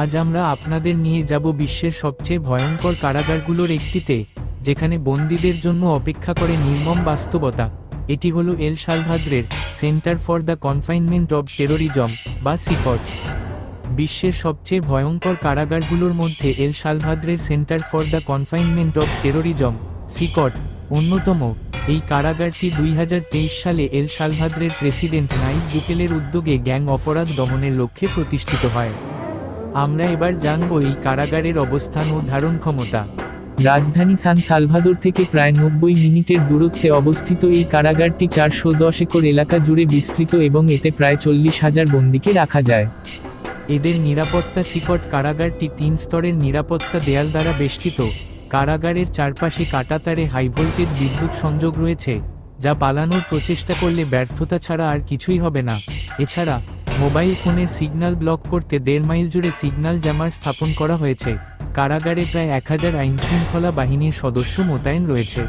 আজ আমরা আপনাদের নিয়ে যাব বিশ্বের সবচেয়ে ভয়ঙ্কর কারাগারগুলোর একটিতে, যেখানে বন্দীদের জন্য অপেক্ষা করে নির্মম বাস্তবতা। এটি হলো এল সালভাদ্রের centre for the confinement of terrorism, বা সিকট বিশ্বের সবচেয়ে ভয়ঙ্কর কারাগারগুলোর মধ্যে এল সালভাদ্রের centre for the confinement of terrorism CECOT অন্যতম। এই কারাগারটি দুই হাজার তেইশ সালে এল সালভাদ্রের প্রেসিডেন্ট নাইব বুকেলের উদ্যোগে গ্যাং অপরাধ দমনের লক্ষ্যে প্রতিষ্ঠিত হয়। আমরা এবার জানব এই কারাগারের অবস্থান ও ধারণ ক্ষমতা। রাজধানী সান সালভাদোর থেকে প্রায় নব্বই মিনিটের দূরত্বে অবস্থিত এই কারাগারটি চারশো দশ একর এলাকা জুড়ে বিস্তৃত এবং এতে প্রায় চল্লিশ হাজার বন্দীকে রাখা যায়। এদের নিরাপত্তা শিকট কারাগারটি তিন স্তরের নিরাপত্তা দেয়াল দ্বারা বেষ্টিত। কারাগারের চারপাশে কাটাতারে হাইভোল্টেজ বিদ্যুৎ সংযোগ রয়েছে, যা পালানোর প্রচেষ্টা করলে ব্যর্থতা ছাড়া আর কিছুই হবে না। এছাড়া মোবাইল ফোনে সিগন্যাল ব্লক করতে দেড় মাইল জুড়ে সিগন্যাল জ্যামার স্থাপন করা হয়েছে। কারাগারে প্রায় এক হাজার আইনশৃঙ্খলা বাহিনীর সদস্য মোতায়েন রয়েছে।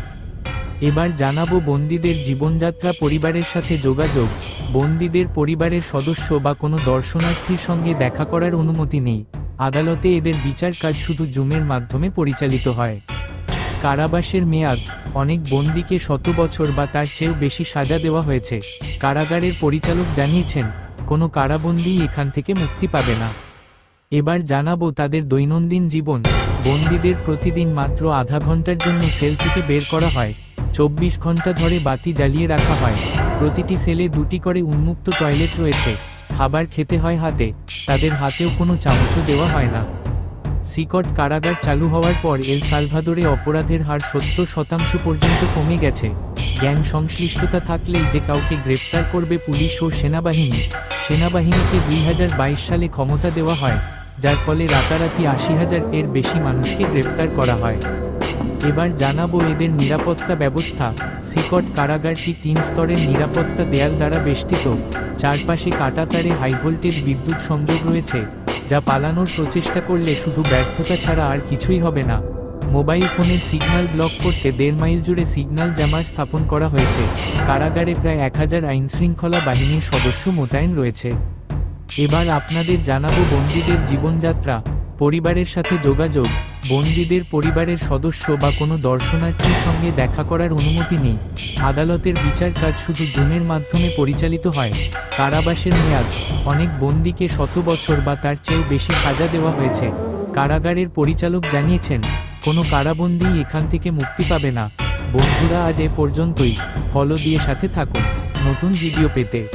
এবার জানাব বন্দীদের জীবনযাত্রা পরিবারের সাথে যোগাযোগ। বন্দীদের পরিবারের সদস্য বা কোনো দর্শনার্থীর সঙ্গে দেখা করার অনুমতি নেই। আদালতে এদের বিচার কাজ শুধু জুমের মাধ্যমে পরিচালিত হয়। কারাবাসের মেয়াদ, অনেক বন্দীকে শত বছর বা তার চেয়েও বেশি সাজা দেওয়া হয়েছে। কারাগারের পরিচালক জানিয়েছেন কোনো কারাবন্দী এখান থেকে মুক্তি পাবে না। এবার জানাব তাদের দৈনন্দিন জীবন। বন্দীদের প্রতিদিন মাত্র আধা ঘণ্টার জন্য সেল থেকে বের করা হয়। চব্বিশ ঘণ্টা ধরে বাতি জ্বালিয়ে রাখা হয়। প্রতিটি সেলে দুটি করে উন্মুক্ত টয়লেট রয়েছে। খাবার খেতে হয় হাতে। তাদের হাতেও কোনো চামচও দেওয়া হয় না। সিকট কারাগার চালু হওয়ার পর এল সালভাদোরে অপরাধের হার সত্তর শতাংশ পর্যন্ত কমে গেছে। গ্যাং সংশ্লিষ্টতা থাকলেই যে কাউকে গ্রেপ্তার করবে পুলিশ ও সেনাবাহিনী, সেনাবাহিনীকে দুই হাজার বাইশ সালে ক্ষমতা দেওয়া হয়, যার ফলে রাতারাতি আশি হাজার এর বেশি মানুষকে গ্রেপ্তার করা হয়। এবার জানাব এদের নিরাপত্তা ব্যবস্থা। সিকট কারাগারটি তিন স্তরের নিরাপত্তা দেয়াল দ্বারা বেষ্টিত। চারপাশে কাটাতারে হাইভোল্টেজ বিদ্যুৎ সংযোগ রয়েছে, যা পালানোর প্রচেষ্টা করলে শুধু ব্যর্থতা ছাড়া আর কিছুই হবে না। মোবাইল ফোনের সিগন্যাল ব্লক করতে দেড় মাইল জুড়ে সিগন্যাল জামার স্থাপন করা হয়েছে। কারাগারে প্রায় এক হাজার আইনশৃঙ্খলা বাহিনীর সদস্য মোতায়েন রয়েছে। এবার আপনাদের জানাব বন্দীদের জীবনযাত্রা, পরিবারের সাথে যোগাযোগ বন্দীদের পরিবারের সদস্য বা কোনো দর্শনার্থীর সঙ্গে দেখা করার অনুমতি নেই। আদালতের বিচার কাজ শুধু জুমের মাধ্যমে পরিচালিত হয়। কারাবাসের মেয়াদ। অনেক বন্দীকে শত বছর বা তার চেয়েও বেশি সাজা দেওয়া হয়েছে। কারাগারের পরিচালক জানিয়েছেন, কোনো কারাবন্দী এখান থেকে মুক্তি পাবে না। বন্ধুরা আজ এ পর্যন্তই। ফলো দিয়ে সাথে থাকুন। নতুন ভিডিও পেতে।